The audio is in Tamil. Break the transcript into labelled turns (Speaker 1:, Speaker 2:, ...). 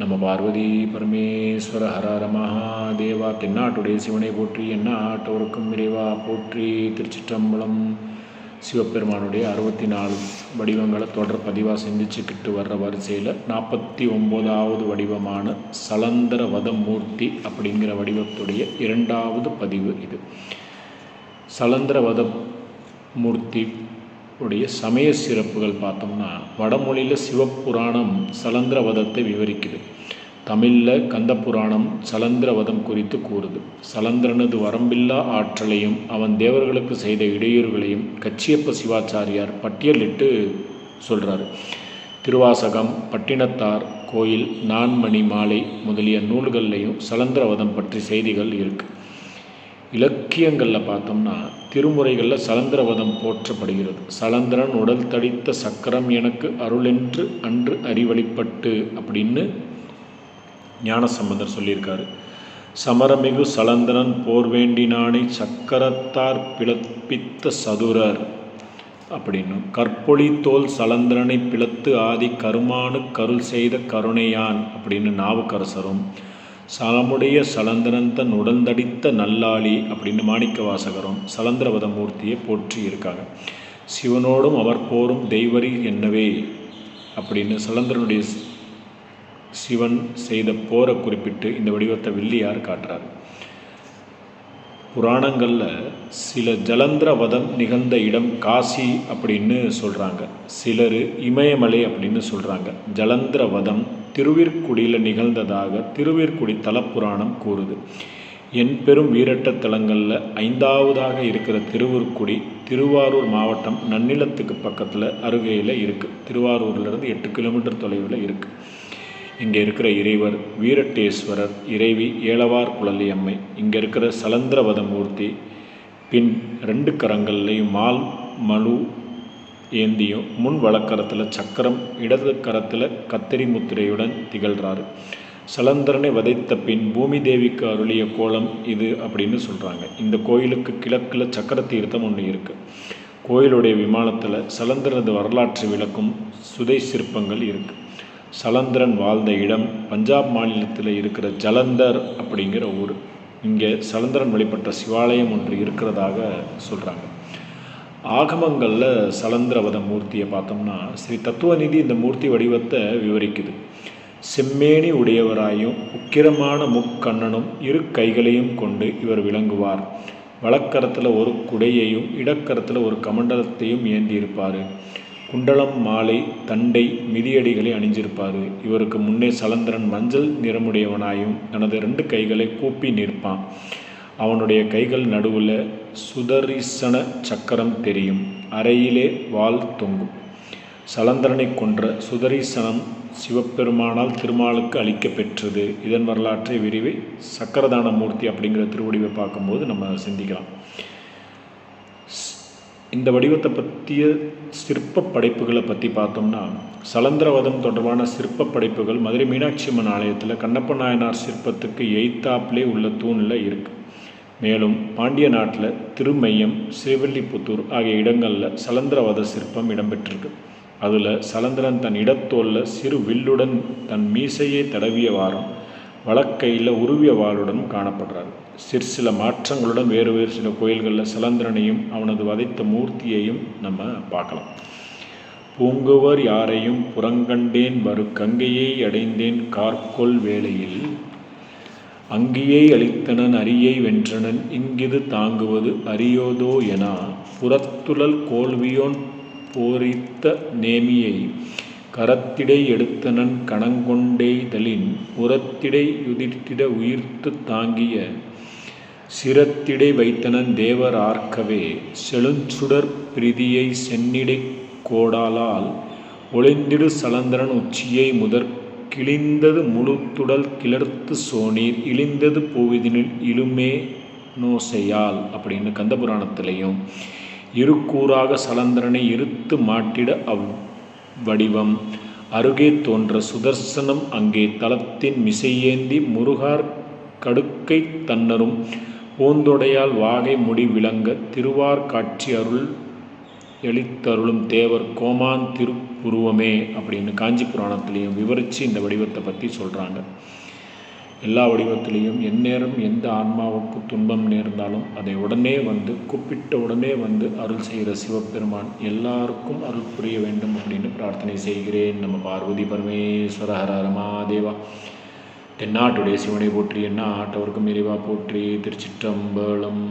Speaker 1: நம்ம பார்வதி பரமேஸ்வர ஹரஹர மகாதேவா தென்னாட்டுடைய சிவனை போற்றி என்ன ஆட்டோருக்கும் இறைவா போற்றி திருச்சிற்றம்பலம் சிவபெருமானுடைய அறுபத்தி நாலு வடிவங்களை தொடர் பதிவாக சிந்திச்சுக்கிட்டு வர்ற வரிசையில் நாற்பத்தி ஒம்போதாவது வடிவமான சலந்தர வதமூர்த்தி அப்படிங்கிற வடிவத்துடைய இரண்டாவது பதிவு இது. சலந்தர வத மூர்த்தி உடைய சமய சிறப்புகள் பார்த்தோம்னா வடமொழியில் சிவப்புராணம் சலந்திரவதத்தை விவரிக்குது. தமிழில் கந்தபுராணம் சலந்திரவதம் குறித்து கூறுது. சலந்திரனது வரம்பில்லா ஆற்றலையும் அவன் தேவர்களுக்கு செய்த இடையூறுகளையும் கச்சியப்ப சிவாச்சாரியார் பட்டியலிட்டு சொல்கிறார் திருவாசகம் பட்டினத்தார் கோயில் நான்மணி மாலை முதலிய நூல்கள்லையும் சலந்திரவதம் பற்றி செய்திகள் இருக்குது இலக்கியங்களில் பார்த்தோம்னா திருமுறைகளில் சலந்திரவதம் போற்றப்படுகிறது. சலந்திரன் உடல் தடித்த சக்கரம் எனக்கு அருளென்று அன்று அறிவழிப்பட்டு அப்படின்னு ஞானசம்பந்தர் சொல்லியிருக்காரு. சமரமிகு சலந்திரன் போர் வேண்டினானை சக்கரத்தார் பிளப்பித்த சதுரர் அப்படின்னும் கற்பொழி தோல் சலந்திரனை பிளத்து ஆதி கருமானு கருள் செய்த கருணையான் அப்படின்னு நாவுக்கரசரும் சலமுடைய சலந்திரந்தன் உடந்தடித்த நல்லாளி அப்படின்னு மாணிக்க வாசகரும் சலந்திரவத மூர்த்தியை போற்றி இருக்காங்க சிவனோடும் அவர் போரும் தெய்வரி என்னவே அப்படின்னு சலந்திரனுடைய சிவன் செய்த போரை குறிப்பிட்டு இந்த வடிவத்தை வில்லியார் காட்டுறார். புராணங்களில் சில ஜலந்திரவதம் நிகழ்ந்த இடம் காசி அப்படின்னு சொல்கிறாங்க சிலர் இமயமலை அப்படின்னு சொல்கிறாங்க ஜலந்திரவதம் திருவிற்குடியில் நிகழ்ந்ததாக திருவிற்குடி தலப்புராணம் கூறுது. என் பெரும் வீரட்ட தலங்களில் ஐந்தாவதாக இருக்கிற திருவிற்குடி திருவாரூர் மாவட்டம் நன்னிலத்துக்கு பக்கத்தில் அருகையில் இருக்குது திருவாரூர்லேருந்து எட்டு கிலோமீட்டர் தொலைவில் இருக்குது இங்கே இருக்கிற இறைவர் வீரட்டேஸ்வரர் இறைவி ஏலவார் குழலி அம்மை இங்கே இருக்கிற சலந்திரவத மூர்த்தி பின் ரெண்டு கரங்கள்லேயும் மால் மலு ஏந்தியும் முன் வழக்கரத்தில் சக்கரம் இடது கரத்தில் கத்திரி முத்திரையுடன் திகழ்கிறாரு சலந்திரனை வதைத்த பின் பூமி தேவிக்கு அருளிய கோலம் இது அப்படின்னு சொல்கிறாங்க இந்த கோயிலுக்கு கிழக்கில் சக்கர தீர்த்தம் ஒன்று இருக்குது கோயிலுடைய விமானத்தில் சலந்திரனது வரலாற்று விளக்கும் சுதை சிற்பங்கள் இருக்குது சலந்திரன் வாழ்ந்த இடம் பஞ்சாப் மாநிலத்தில் இருக்கிற ஜலந்தர் அப்படிங்கிற ஊர். இங்கே சலந்திரன் வழிபட்ட சிவாலயம் ஒன்று இருக்கிறதாக சொல்கிறாங்க ஆகமங்களில் சலந்திரவத மூர்த்தியை பார்த்தோம்னா ஸ்ரீ தத்துவநிதி இந்த மூர்த்தி வடிவத்தை விவரிக்குது. செம்மேனி உடையவராயும் உக்கிரமான முக்கண்ணனும் இரு கைகளையும் கொண்டு இவர் விளங்குவார். வழக்கரத்தில் ஒரு குடையையும் இடக்கரத்தில் ஒரு கமண்டலத்தையும் ஏந்தியிருப்பார். குண்டலம் மாலை தண்டை மிதியடிகளை அணிஞ்சிருப்பார். இவருக்கு முன்னே சலந்திரன் மஞ்சள் நிறமுடையவனாயும் தனது ரெண்டு கைகளை கூப்பி நிற்பான். அவனுடைய கைகள் நடுவில் சுதரிசன சக்கரம் தெரியும். அறையிலே வால் தொங்கும். சலந்திரனை கொன்ற சுதரிசனம் சிவபெருமானால் திருமாலுக்கு அளிக்க பெற்றது இதன் வரலாற்றை விரிவை சக்கரதான மூர்த்தி அப்படிங்கிற திருவடிவை பார்க்கும்போது நம்ம சிந்திக்கலாம். இந்த வடிவத்தை பற்றிய சிற்ப படைப்புகளை பற்றி பார்த்தோம்னா சலந்திரவதம் தொடர்பான சிற்ப படைப்புகள் மதுரை மீனாட்சி அம்மன் ஆலயத்தில் கண்ணப்ப நாயனார் சிற்பத்துக்கு எய்த்தாப்லே உள்ள தூணில் இருக்குது மேலும் பாண்டிய நாட்டில் திருமையம் சிவல்லிபுத்தூர் ஆகிய இடங்களில் சலந்திரவத சிற்பம் இடம்பெற்றிருக்கு. அதில் சலந்திரன் தன் இடத்தோலில் சிறு வில்லுடன் தன் மீசையை தடவிய வாரம் வழக்கையில் உருவிய வாளுடன் காணப்படுறார். சிறு சில மாற்றங்களுடன் வேறு வேறு சில கோயில்களில் சலந்திரனையும் அவனது வதைத்த மூர்த்தியையும் நம்ம பார்க்கலாம். பூங்குவர் யாரையும் புறங்கண்டேன் வரு கங்கையை அடைந்தேன் கார்கொள் வேளையில். அங்கியை அளித்தனன் அரியை வென்றனன் இங்கிது தாங்குவது அரியோதோ என. புறத்துழல் கோல்வியோன் போரித்த நேமியை கரத்திடை எடுத்தனன் கணங்கொண்டெய்தலின் உரத்திடை யுதிர்த்திட உயிர்த்து தாங்கிய சிரத்திடை வைத்தனன் தேவர் ஆர்க்கவே செழுஞ்சுடர் பிரிதியை சென்னிடை கோடாலால் ஒளிந்திடு சலந்திரன் உச்சியை முதற் கிழிந்தது முழுத்துடல் கிளர்த்து சோனீர் இழிந்தது பூவிதினில் இலுமே நோசையால் அப்படின்னு கந்தபுராணத்திலையும் இருக்கூறாக சலந்திரனை இருத்து மாட்டிட அவ் வடிவம். அருகே தோன்ற சுதர்சனம் அங்கே தலத்தின் மிசையேந்தி முருகார் கடுக்கை தன்னரும் பூந்தொடையால் வாகை முடி விளங்க திருவார் காட்சி அருள் எழுத்தருளும் தேவர் கோமான் திருப்புருவமே அப்படின்னு காஞ்சி புராணத்திலையும் விவரித்து இந்த வடிவத்தை பற்றி சொல்கிறாங்க எல்லா வடிவத்திலையும் எந்நேரம் எந்த ஆன்மாவுக்கு துன்பம் நேர்ந்தாலும் அதை உடனே வந்து கூப்பிட்ட உடனே வந்து அருள் செய்கிற சிவபெருமான் எல்லாருக்கும் அருள் புரிய வேண்டும் அப்படின்னு பிரார்த்தனை செய்கிறேன். நம்ம பார்வதி பரமேஸ்வர ஹர ரமாதேவா தென்னாட்டுடைய சிவனை போற்றி என்ன ஆட்டவர்க்கும் இறைவா போற்றி திருச்சிற்றம்பலம்.